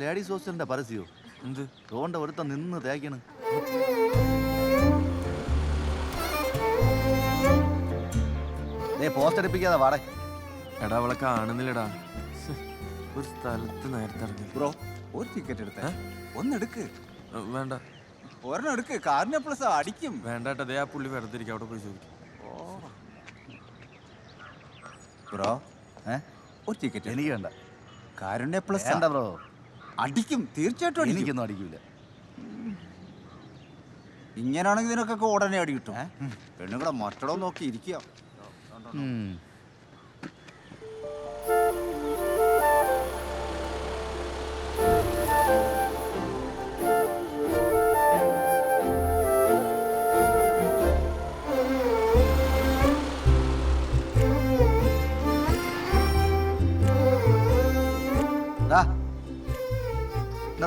Ladies ഹോസ്റ്റലിന്റെ പരസ്യോ? എന്ത്? തോണ്ട ഒരുത്ത നിന്ന് തേക്കണ്. ദേ പോസ്റ്റ് അടിപ്പിക്കാതെ വാടേ. എടാ അവളെ കാണുന്നില്ലടാ ഒരു സ്ഥലത്ത് നേരത്തെ ഇറങ്ങി. ബ്രോ ഒരു ടിക്കറ്റ് എടുത്ത. ഒന്നെടുക്ക് വേണ്ട. ഒരെണ്ണം എടുക്ക്. കാറിനെ പ്ലസ് അടിക്കും. വേണ്ട കേട്ടോ ദേ ആ പുള്ളി വെറുതെ ഇരിക്കും. അവിടെ പോയി ചോദിക്കും. ബ്രോ ഏ? ഒരു ടിക്കറ്റ് എനിക്ക് വേണ്ട. കാരുണ്യ പ്ലസ് വേണ്ട ബ്രോ. അടിക്കും. തീർച്ചയായിട്ടും അടിക്കും. എനിക്കൊന്നും അടിക്കില്ല ഇങ്ങനെയാണെങ്കിൽ ഇതിനൊക്കെ ഉടനെ അടി കിട്ടും. പെണ്ണുങ്ങളെ മറ്റടോ നോക്കി ഇരിക്കുക.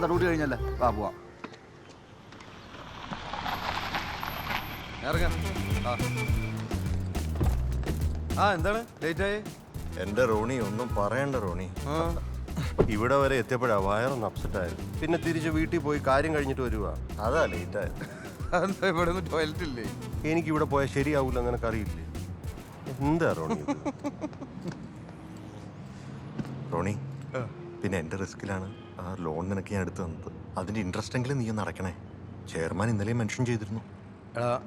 ഇന്നത്തെ ഡ്യൂട്ടി കഴിഞ്ഞല്ലേ? വാ പോവാം. ഇറങ്ങാം. ആ. ആ എന്താണ്? ആയി? എന്റെ റോണി ഒന്നും പറയണ്ട റോണി. ഇവിടെ വരെ എത്തിയപ്പോഴാ വയറൊന്ന് അപ്സെറ്റ് ആയത്. പിന്നെ തിരിച്ച് വീട്ടിൽ പോയി കാര്യം കഴിഞ്ഞിട്ട് വരുവാ. അതാ ലേറ്റ് ആയത്. എന്താ ഇവിടെ ഒന്നും ടോയ്ലറ്റ് ഇല്ലേ? എനിക്ക് ഇവിടെ പോയാൽ ശരിയാവൂല നിനക്ക് അറിയില്ലേ? എന്താ റോണി ഇത്? റോണി പിന്നെ എന്റെ റിസ്കിലാണ് ആ ലോൺ നിനക്ക് ഞാൻ എടുത്തു തന്നത്. അതിന്റെ ഇൻട്രസ്റ്റ് എങ്കിലും നീ ഒന്ന് അടയ്ക്കണേ. ചെയർമാൻ ഇന്നലെ മെൻഷൻ ചെയ്തിരുന്നു. എടാ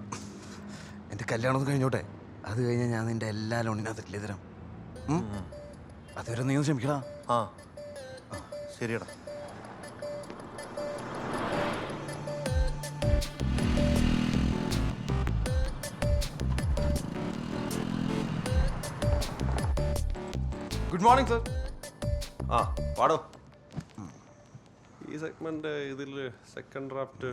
എന്റെ കല്യാണം ഒന്ന് കഴിഞ്ഞോട്ടെ? അത് കഴിഞ്ഞാൽ ഞാൻ നിന്റെ എല്ലാ ലോണിനകത്തില്ലേ തരാം. ഉം? അതുവരെ നീ ഒന്ന് ക്ഷമിക്കടാ. ആ. ശരിയെടാ. ഗുഡ് മോർണിംഗ് സർ ആ പാടോ. ഈ സെഗ്മെന്റ് ഇതിൽ സെക്കൻഡ് ഡ്രാഫ്റ്റ്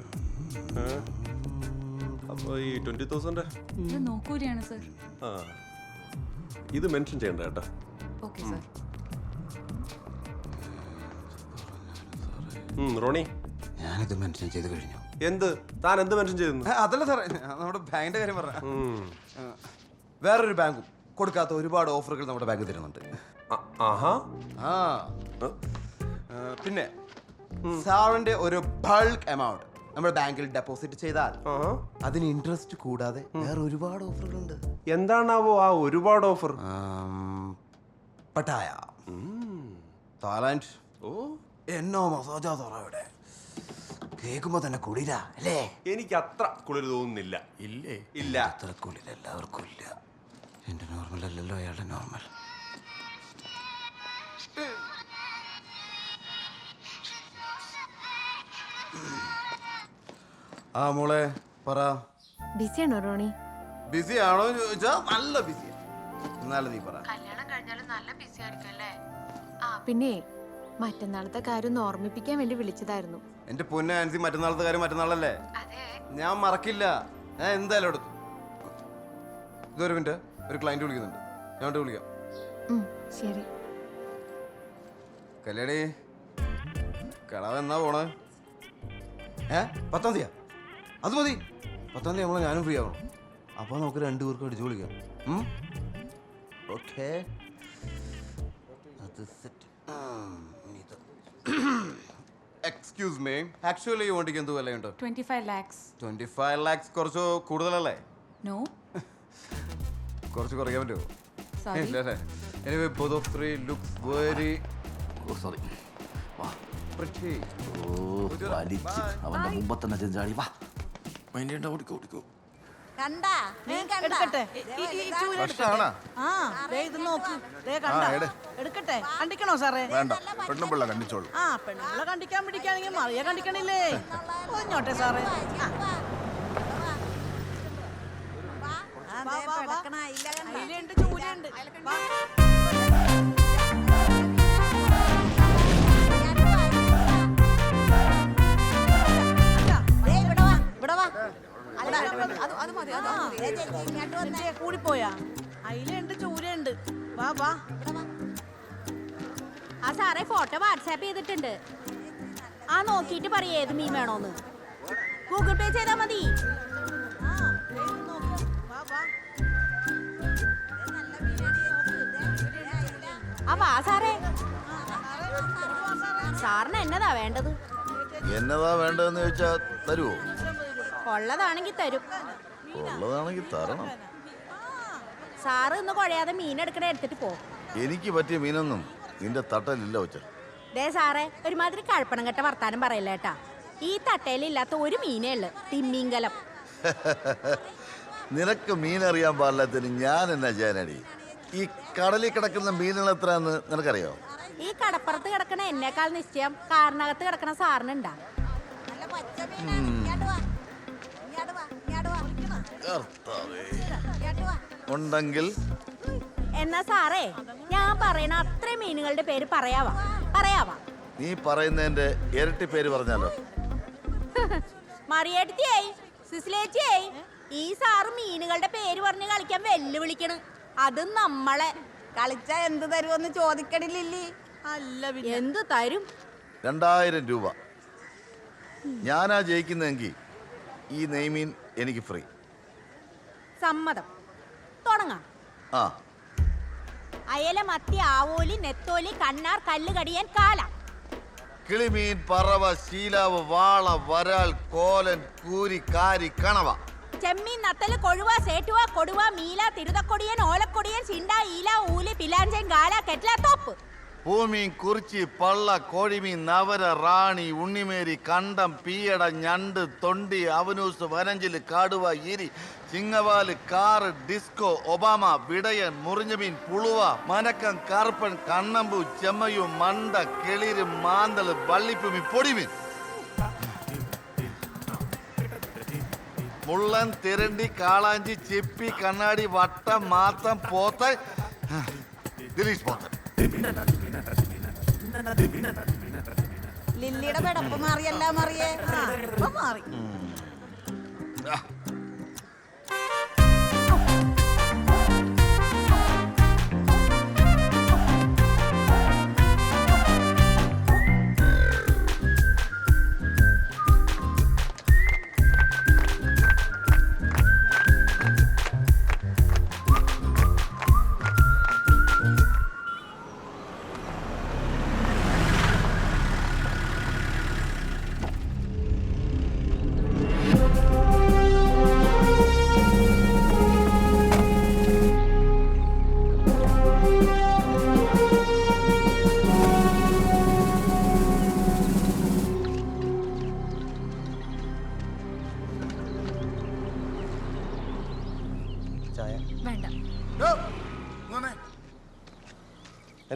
അപ്പോൾ ഈ ട്വന്റി തൗസൻഡ് ഇത് നോക്കൂരിയാണ് സർ ആ. ഇത് മെൻഷൻ ചെയ്യണ്ട കേട്ടോ. ഓക്കെ സർ ഉം, റോണി. ഞാനിത് മെൻഷൻ ചെയ്ത് കഴിഞ്ഞു. എന്ത്? താൻ എന്ത് മെൻഷൻ ചെയ്തെന്ന് അതല്ല സാറേ നമ്മുടെ ബാങ്കിന്റെ കാര്യം പറഞ്ഞ. വേറൊരു ബാങ്കും കൊടുക്കാത്ത ഒരുപാട് ഓഫറുകൾ നമ്മുടെ ബാങ്ക് തരുന്നുണ്ട്. ആ- ആഹാ. ആ. ആ, പിന്നെ സാറിന്റെ ഒരു ബൾക്ക് എമൗണ്ട് നമ്മുടെ ബാങ്കിൽ ഡെപ്പോസിറ്റ് ചെയ്താൽ അതിന് ഇൻട്രസ്റ്റ് കൂടാതെ വേറെ ഒരുപാട് ഓഫറുകളുണ്ട് എന്താണാവോ ആ ഒരുപാട് ഓഫർ പട്ടായ. തായ്ലാൻഡ് ഓ. എന്നോ മസാജാ സാറാ ഇവിടെ. കേൾക്കുമ്പോ തന്നെ കുളിര അല്ലേ? എനിക്ക് അത്ര കുളിര് തോന്നുന്നില്ല. ഇല്ലേ? ഇല്ല. അത്ര കുളിര എല്ലാവർക്കും ഇല്ല. എന്റെ നോർമൽ അല്ലല്ലോ അയാളുടെ നോർമൽ ആ മോളെ പറ. ബിസിയാണോ റോണി? ബിസി ആണോ എന്ന് ചോദിച്ചാ നല്ല ബിസി. എന്നാലും നീ പറ. കല്യാണം കഴിഞ്ഞാലും നല്ല ബിസി ആയിരിക്കും അല്ലേ? ആ പിന്നെ മറ്റന്നാളത്തെ കാര്യം ഒന്ന് ഓർമ്മിപ്പിക്കാൻ വേണ്ടി വിളിച്ചതായിരുന്നു. എന്റെ പൊന്നെ ആൻസി മറ്റന്നാളത്തെ കാര്യം മറ്റന്നാളല്ലേ? അതെ. ഞാൻ മറക്കില്ല. ഞാൻ എന്തായാലും എടുത്തു. ഇതൊരു മിനിറ്റ്. ഒരു ക്ലയന്റ് വിളിക്കുന്നുണ്ട്. ഞാൻ അങ്ങോട്ട് വിളിക്കാം. ഉം, ശരി. കല്യാണി കടാവ് എന്നാ പോണേ? ഏ? പത്താം തീയതിയാ അത് മതി. പത്താം തീയതി നമ്മൾ ഞാനും ഫ്രീ ആവണം. അപ്പോൾ നമുക്ക് രണ്ടു പേർക്കും അടിച്ചു വിളിക്കാം ഓക്കെ. എക്സ്ക്യൂസ് മീ ആക്ച്വലി ഈ വണ്ടിക്ക് എന്ത് വിലയുണ്ട്? Twenty five lakhs twenty five lakhs കുറച്ച് കൂടുതലല്ലേ? നോ കുറച്ച് കുറയ്ക്കാൻ പറ്റുമോ. ഇല്ല അല്ലേ anyway both of three looks very oh sorry pretty oh വലിച്ച്. അവന്റെ മുമ്പ് തന്നെ ചെഞ്ചാടി വാ. മൈൻഡ് ചെയ്യണ്ട ഓടിക്കോ ഓടിക്കോ. കണ്ടാ നീ കണ്ടാ. എടുക്കട്ടെ. ഈ- ഈ- ഈ ചൂൽ എടുക്കട്ടെ. ആ ദേ ഇത് നോക്ക്. ദേ കണ്ട. എടുക്കട്ടെ. കണ്ടിക്കണോ സാറേ? വേണ്ട. പെണ്ണുമ്പിള്ള കണ്ടിച്ചോളൂ. ആ പെണ്ണുങ്ങളെ കണ്ടിക്കാൻ പിടിക്കാണെങ്കിൽ മറിയ കണ്ടിക്കണില്ലേ? ഒഞ്ഞോട്ടെ സാറേ. ആ. അയിലുണ്ട് ചൂരയുണ്ട് വാ. എന്തേ, കൂടിപ്പോയാ. അയിലുണ്ട് ചൂരയുണ്ട്. വാ വാ. ആ സാറേ ഫോട്ടോ വാട്സാപ്പ് ചെയ്തിട്ടുണ്ട്. ആ നോക്കിയിട്ട് പറയേ ഏത് മീൻ വേണോന്ന്. ഗൂഗിൾ പേ ചെയ്താൽ മതി. ആ. വാ സാറേ. സാറിന് എന്നതാ വേണ്ടത്? എന്നതാ വേണ്ടതെന്ന് ചോദിച്ചാ തരുവോ? ഉള്ളതാണെങ്കിൽ തരും. ഉള്ളതാണെങ്കിൽ തരണം. സാറ് ഇന്ന് കൊഴയാതെ മീൻ എടുക്കണ എടുത്തിട്ട് പോ. എനിക്ക് പറ്റിയ മീനൊന്നും നിന്റെ തട്ടലില്ല വെച്ച ദേ സാറേ ഒരുമാതിരി കഴപ്പണം കെട്ട വർത്താനം പറയില്ല കേട്ടാ ഈ തട്ടയിലില്ലാത്ത ഒരു മീനേ ഉള്ളു തിമ്മീങ്കലം നിനക്ക് മീൻ അറിയാൻ പാടില്ലാത്തതിന് ഞാൻ എന്നാ ചെയ്യാനടി? ഈ കടലിൽ കിടക്കുന്ന മീനുകൾ എത്രയാന്ന് നിനക്കറിയോ? ഈ കടപ്പുറത്ത് കിടക്കണ എന്നേക്കാൾ നിശ്ചയം കാരണകത്ത് കിടക്കണ സാറിനുണ്ടാ. ഉണ്ടെങ്കിൽ എന്നാ സാറേ ഞാൻ പറയുന്ന അത്രയും മീനുകളുടെ പേര് പറയാവാ. പറയാവാ. നീ പറയുന്നതിന്റെ ഇരട്ടി പേര് പറഞ്ഞാലോ? മറിയേട്ടിയായി സിസിലേച്ചിയായി ഈ സാറ് മീനുകളുടെ പേര് പറഞ്ഞ് കളിക്കാൻ വെല്ലുവിളിക്കണ്. അത് നമ്മളെ. കളിച്ച എന്ത് തരുമെന്ന് ചോദിക്കണില്ലേ അല്ല എന്ത് തരും? രണ്ടായിരം രൂപ. ഞാനാ ജയിക്കുന്നെങ്കിൽ ഈ നെയ്മീൻ എനിക്ക് ഫ്രീ. സമ്മതം. തുടങ്ങാം. ആ. അയല മത്തി ആവോലി നെത്തോലി കണ്ണാർ കല്ല് കടിയാൻ കാല. കിളിമീൻ പറവ ശീലാവ് വാള വരാൽ കോലൻ കൂരി കാരി കണവ. ചെമ്മീൻ നത്തൽ കൊഴുവ സേറ്റുവ കൊടുവ മീല തിരുതക്കൊടിയൻ ഓലക്കൊടിയൻ ചിണ്ട ഈല ഊലി പിലാഞ്ചൻ ഗാല കെറ്റില തോപ്പ്. ഭൂമീൻ കുറിച്ചി പള്ള കോഴിമീൻ നവര റാണി ഉണ്ണിമേരി കണ്ടം പീയട ഞണ്ട് തൊണ്ടി അവനൂസ് വനഞ്ചിൽ കാടുവ ഇരി ചിങ്ങവാൽ കാറ് ഡിസ്കോ ഒബാമ വിടയൻ മുറിഞ്ഞമീൻ പുളുവ മനക്കം കറുപ്പൻ കണ്ണമ്പു ചെമ്മയു മണ്ട കിളിര് മാന്തൾ വള്ളിപ്പുമി പൊടിമീൻ. മുള്ളൻ തിരണ്ടി കാളാഞ്ചി ചിപ്പി കണ്ണാടി വട്ടം മാത്തം പോത്ത പോത്തൻ. ലില്ലിയുടെ പെടപ്പ് മാറിയല്ല മാറിയേ. മാറി.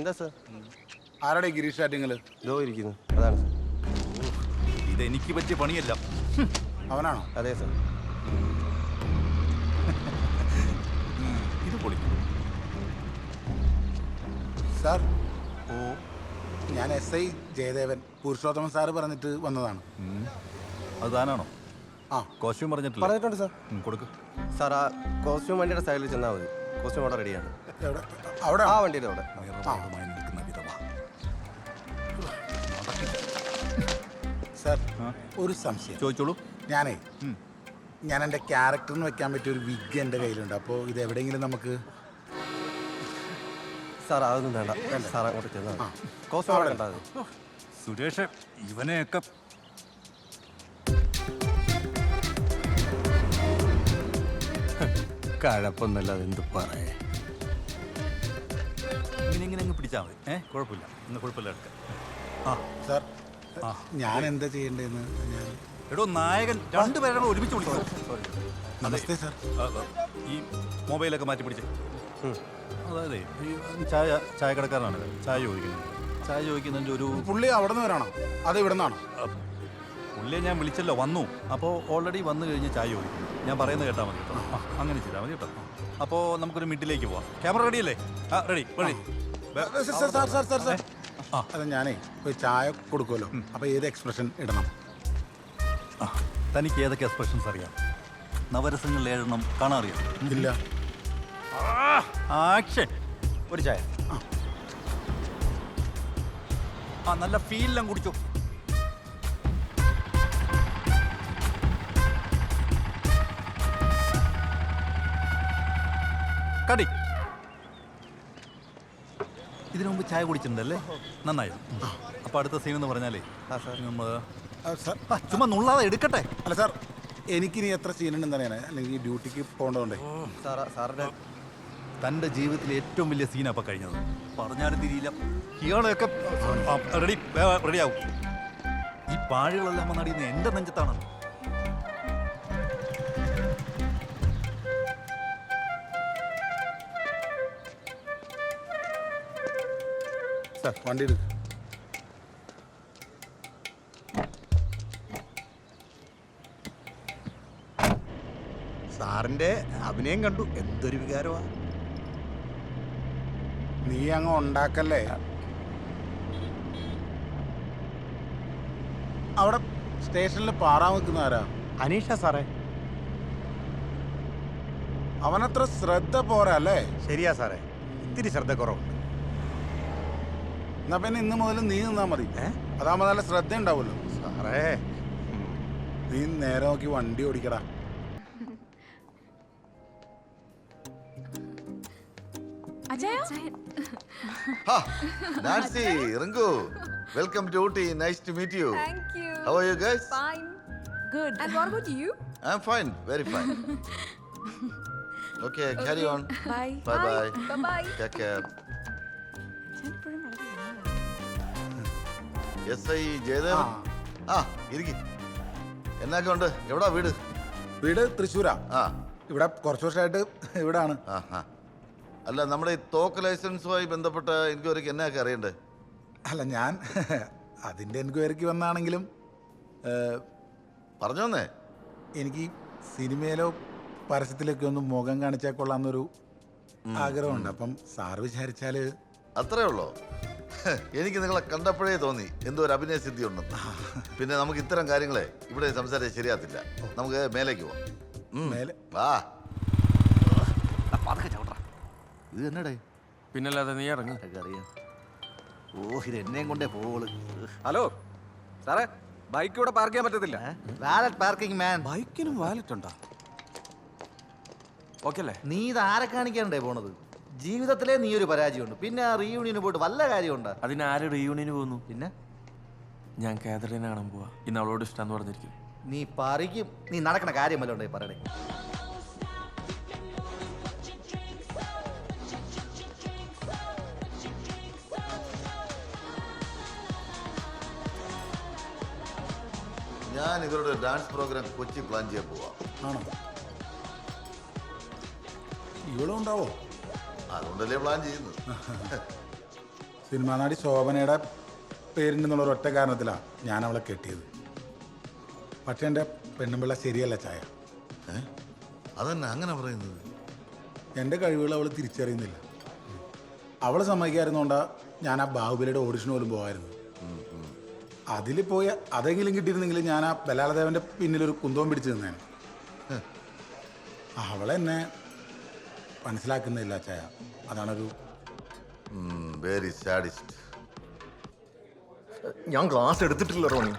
എന്താ സർ? ആരുടെ ഗിരീഷ് ആറ്റിങ്ങൾ ഇതോ ഇരിക്കുന്നു. അതാണ് സർ. ഇതെനിക്ക് പറ്റിയ പണിയല്ല. അവനാണോ? അതെ സർ. ഇത് പൊളി സാർ ഓ. ഞാൻ S I Jayadevan Purushothaman sir പറഞ്ഞിട്ട് വന്നതാണ്. അത് താനാണോ? ആ. കോസ്റ്റ്യൂം പറഞ്ഞിട്ടില്ല. പറഞ്ഞിട്ടുണ്ട് സാർ. കൊടുക്കും കൊടുക്ക്. സാർ ആ കോസ്റ്റ്യൂം വണ്ടിയുടെ സൈഡിൽ ചെന്നാൽ മതി. കോസ്റ്റ്യൂം അവിടെ റെഡിയാണ്. എവിടെ? അവിടെ? ആ വണ്ടിയുടെ അവിടെ. നിറവാദമായി നിൽക്കുന്ന വിധവ സാർ ഒരു സംശയം. ചോദിച്ചോളൂ. ഞാനേ ഞാൻ എന്റെ ക്യാരക്ടറിന് വെക്കാൻ പറ്റിയ ഒരു വിഗ് എന്റെ കയ്യിലുണ്ട്. അപ്പോൾ ഇത് എവിടെയെങ്കിലും നമുക്ക് സാർ അതൊന്നും വേണ്ട. സാർ അങ്ങോട്ട് ചെന്നാൽ കോസ്റ്റ്യൂം അവിടെ സുരേഷ് ഇവനെയൊക്കെ കഴപ്പൊന്നുമില്ല അതെന്ത് പറയേ? ഇങ്ങനെ ഇങ്ങനെ അങ്ങ് പിടിച്ചാൽ മതി. ഏ കുഴപ്പമില്ല. ഇന്ന് കുഴപ്പമില്ല എടുക്കാം ആ സാർ ഞാൻ എന്താ ചെയ്യേണ്ടതെന്ന് ഞാൻ എടോ നായകൻ രണ്ടുപേരെ കൂടെ ഒരുമിച്ച് വിളിക്കും നമസ്തേ സാർ. ഈ മൊബൈലൊക്കെ മാറ്റി പിടിച്ച്. അതായത് ഈ ചായ ചായക്കടക്കാരനാണ്. ചായ ചോദിക്കുന്നത് ചായ ചോദിക്കുന്നതിന്റെ ഒരു പുള്ളി അവിടെ നിന്ന് വരാണോ അത് ഇവിടെ നിന്നാണോ പുള്ളിയെ ഞാൻ വിളിച്ചല്ലോ വന്നു. അപ്പോൾ ഓൾറെഡി വന്നു കഴിഞ്ഞ് ചായ ചോദിക്കും. ഞാൻ പറയുന്നത് കേട്ടാൽ മതി കേട്ടോ. ആ അങ്ങനെ ചെയ്താൽ മതി കേട്ടോ. അപ്പോൾ നമുക്കൊരു മിഡിലേക്ക് പോവാം. ക്യാമറ റെഡി അല്ലേ? ആ ready ready sir sir sir sir sir. അതെ ഞാനേ ഒരു ചായ കൊടുക്കുമല്ലോ. അപ്പൊ ഏത് എക്സ്പ്രഷൻ ഇടണം? ആ തനിക്ക് ഏതൊക്കെ എക്സ്പ്രഷൻസ് അറിയാം? നവരസങ്ങളിൽ ഏഴെണ്ണം കാണാൻ അറിയാം. ഇല്ല. ആക്ഷൻ ഒരു ചായ. ആ. നല്ല ഫീലെല്ലാം കുടിച്ചു. കടി. ഇതിനു മുമ്പ് ചായ കുടിച്ചിട്ടുണ്ടല്ലേ? നന്നായി. അപ്പൊ അടുത്ത സീൻ എന്ന് പറഞ്ഞാലേ നമ്മൾ ചുമ്മാ നുള്ളാതെ എടുക്കട്ടെ. അല്ല സാർ എനിക്കിനി എത്ര സീനുണ്ടെന്ന് അറിയാനേ അല്ലെങ്കിൽ ഡ്യൂട്ടിക്ക് പോകേണ്ടതുകൊണ്ടേ സാറാ സാറിന്റെ തന്റെ ജീവിതത്തിലെ ഏറ്റവും വലിയ സീനാ അപ്പോൾ കഴിഞ്ഞത്. പറഞ്ഞാലും തിരിയില്ല. കീളൊക്കെ റെഡി റെഡിയാവും ഈ പാഴുകളെല്ലാം വന്നടിയുന്ന എന്റെ നെഞ്ചത്താണ് എടുക്ക്. സാറിന്റെ അഭിനയം കണ്ടു. എന്തൊരു വികാരമാ. നീ അങ്ങ് ഉണ്ടാക്കല്ലേ? അവിടെ സ്റ്റേഷനിൽ പാറാൻ നിൽക്കുന്ന ആരാ? അനീഷ സാറേ. അവനത്ര ശ്രദ്ധ പോരാ അല്ലേ? ശരിയാ സാറേ. ഇത്തിരി ശ്രദ്ധ കുറവുണ്ട്. എന്നാ പിന്നെ ഇന്ന് മുതൽ നീ നിന്നാ മതി. അതാകുമ്പോ നല്ല ശ്രദ്ധ ഉണ്ടാവുമല്ലോ സാറേ. നീ നേരെ നോക്കി വണ്ടി ഓടിക്കടാ. Okay carry on bye bye bye take S I Jayadevan. ആ. ഇരിക്കി. എന്നൊക്കെ ഉണ്ട്. എവിടാ വീട്? വീട് തൃശ്ശൂരാ. ആ. ഇവിടെ കുറച്ച് വർഷമായിട്ട് ഇവിടെ ആണ് ആ ആ. അല്ല നമ്മുടെ ഈ തോക്ക് ലൈസൻസുമായി ബന്ധപ്പെട്ട എൻക്വയറിക്ക് എന്നൊക്കെ അറിയണ്ടേ? അല്ല ഞാൻ അതിന്റെ എൻക്വയറിക്ക് വന്നാണെങ്കിലും പറഞ്ഞോന്നേ. എനിക്ക് സിനിമയിലോ പരസ്യത്തിലൊക്കെ ഒന്ന് മുഖം കാണിച്ചാൽ കൊള്ളാമെന്നൊരു ആഗ്രഹമുണ്ട്. അപ്പം സാർ വിചാരിച്ചാൽ അത്രേ ഉള്ളോ? എനിക്ക് നിങ്ങളെ കണ്ടപ്പോഴേ തോന്നി. എന്തോ ഒരു അഭിനയ സിദ്ധി ഉണ്ടെന്ന് പിന്നെ നമുക്ക് ഇത്തരം കാര്യങ്ങളെ ഇവിടെ സംസാരിച്ച് ശരിയാത്തില്ല നമുക്ക് മേലേക്ക് പോവാം. മേലെ? വാ. പതുക്കെ ഇത് എന്നടേ? പിന്നല്ലാതെ നീ ഇറങ്ങും. അറിയാം. ഓ ഇത് എന്നെയും കൊണ്ടേ പോൾ ഹലോ. സാറേ ബൈക്ക് ഇവിടെ പാർക്ക് ചെയ്യാൻ പറ്റത്തില്ല. Valet parking man. ബൈക്കിനും വാലറ്റ് ഉണ്ടോ? ഓക്കെ അല്ലേ? നീ ഇത് ആരെ കാണിക്കാണ്ടേ പോണത്? ജീവിതത്തിലെ നീ ഒരു പരാജയമുണ്ട്. പിന്നെ ആ റീയൂണിയന് പോയിട്ട് വല്ല കാര്യമുണ്ട്? അതിന് ആര് റീയൂണിയന് പോകുന്നു? പിന്നെ? ഞാൻ കാതറിനെ കാണാൻ പോവാ. ഇന്ന് അവളോട് ഇഷ്ടം പറഞ്ഞിരിക്കും. നീ പറിക്കും നീ നടക്കണ കാര്യമല്ല ഉണ്ടേ പറയണേ ഞാൻ ഇവരുടെ ഡാൻസ് പ്രോഗ്രാം കൊച്ചി പ്ലാൻ ചെയ്യാൻ പോവാ. ആണോ? ഇവളും ഉണ്ടാവോ? അതുകൊണ്ടല്ലേ പ്ലാൻ ചെയ്യുന്നത്. സിനിമാ നടി ശോഭനയുടെ പേരിന്റെന്നുള്ള ഒറ്റ കാരണത്തിലാണ് ഞാൻ അവളെ കെട്ടിയത്. പക്ഷെ എന്റെ പെണ്ണുമ്പിള്ള ശരിയല്ല ചായ. അതന്നെ അങ്ങനെ പറയുന്നത്. എന്റെ കഴിവുകൾ അവൾ തിരിച്ചറിയുന്നില്ല. അവൾ സമ്മതിക്കായിരുന്നോണ്ടാണ് ഞാൻ ആ ബാഹുബലിയുടെ ഓഡിഷൻ പോലും പോകായിരുന്നു അതിൽ പോയി അതെങ്കിലും കിട്ടിയിരുന്നെങ്കിൽ ഞാൻ ആ ബലാലദേവന്റെ പിന്നിലൊരു കുന്തവും പിടിച്ചു നിന്നേനെ. അവളെന്നെ മനസ്സിലാക്കുന്നില്ല ചായ. അതാണൊരു വെരി സാഡിസ്റ്റ് ഞാൻ ക്ലാസ് എടുത്തിട്ടില്ല റോണി.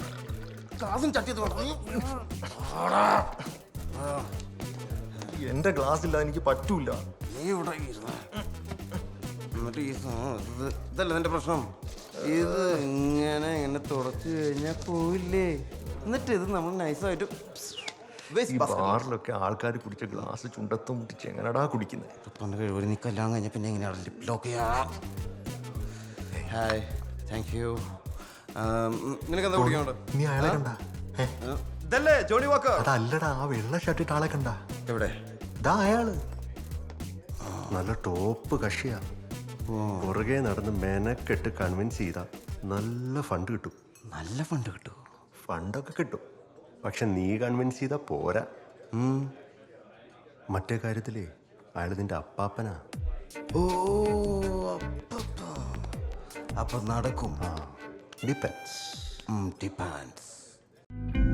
ക്ലാസ്സും ചട്ടി എന്റെ ഗ്ലാസ് ഇല്ല എനിക്ക് പറ്റൂല. നീ ഇവിടെ. എന്നിട്ട് ഈ ഇതല്ല നിന്റെ പ്രശ്നം? ഇത് ഇങ്ങനെ ഇങ്ങനെ തുടച്ചു കഴിഞ്ഞാൽ പോയില്ലേ എന്നിട്ട് ഇത് നമ്മൾ നൈസായിട്ട് ഈ ബാറിലൊക്കെ ആൾക്കാർ കുടിച്ച ഗ്ലാസ് ചുണ്ടത്തും മുട്ടിച്ച് എങ്ങനെടാ കുടിക്കുന്നത് പണ്ട് കഴിവ് നീ കല്യാണം കഴിഞ്ഞ പിന്നെ എങ്ങനെയാണ് lip lock hi thank you നിനക്ക് എന്താ കുടിക്കാനുണ്ട് നീ അയാളെ കണ്ട? ഇതല്ലേ ജോണി വാക്കർ? അതല്ലടാ ആ വെള്ള ഷർട്ടിട്ട് ആളെ കണ്ട. എവിടെ? ഇതാ അയാൾ. നല്ല ടോപ്പ് കക്ഷിയാ പുറകെ നടന്ന് മെനക്കെട്ട് കൺവിൻസ് ചെയ്താ നല്ല ഫണ്ട് കിട്ടും. നല്ല ഫണ്ട് കിട്ടും ഫണ്ടൊക്കെ കിട്ടും. പക്ഷെ നീ കൺവിൻസ് ചെയ്താൽ പോരാ. മറ്റേ കാര്യത്തിലേ അയാൾ നിന്റെ അപ്പാപ്പനാ. ഓ. അപ്പൊ നടക്കും. ഡിപ്പെൻസ് ഡിപ്പാൻസ്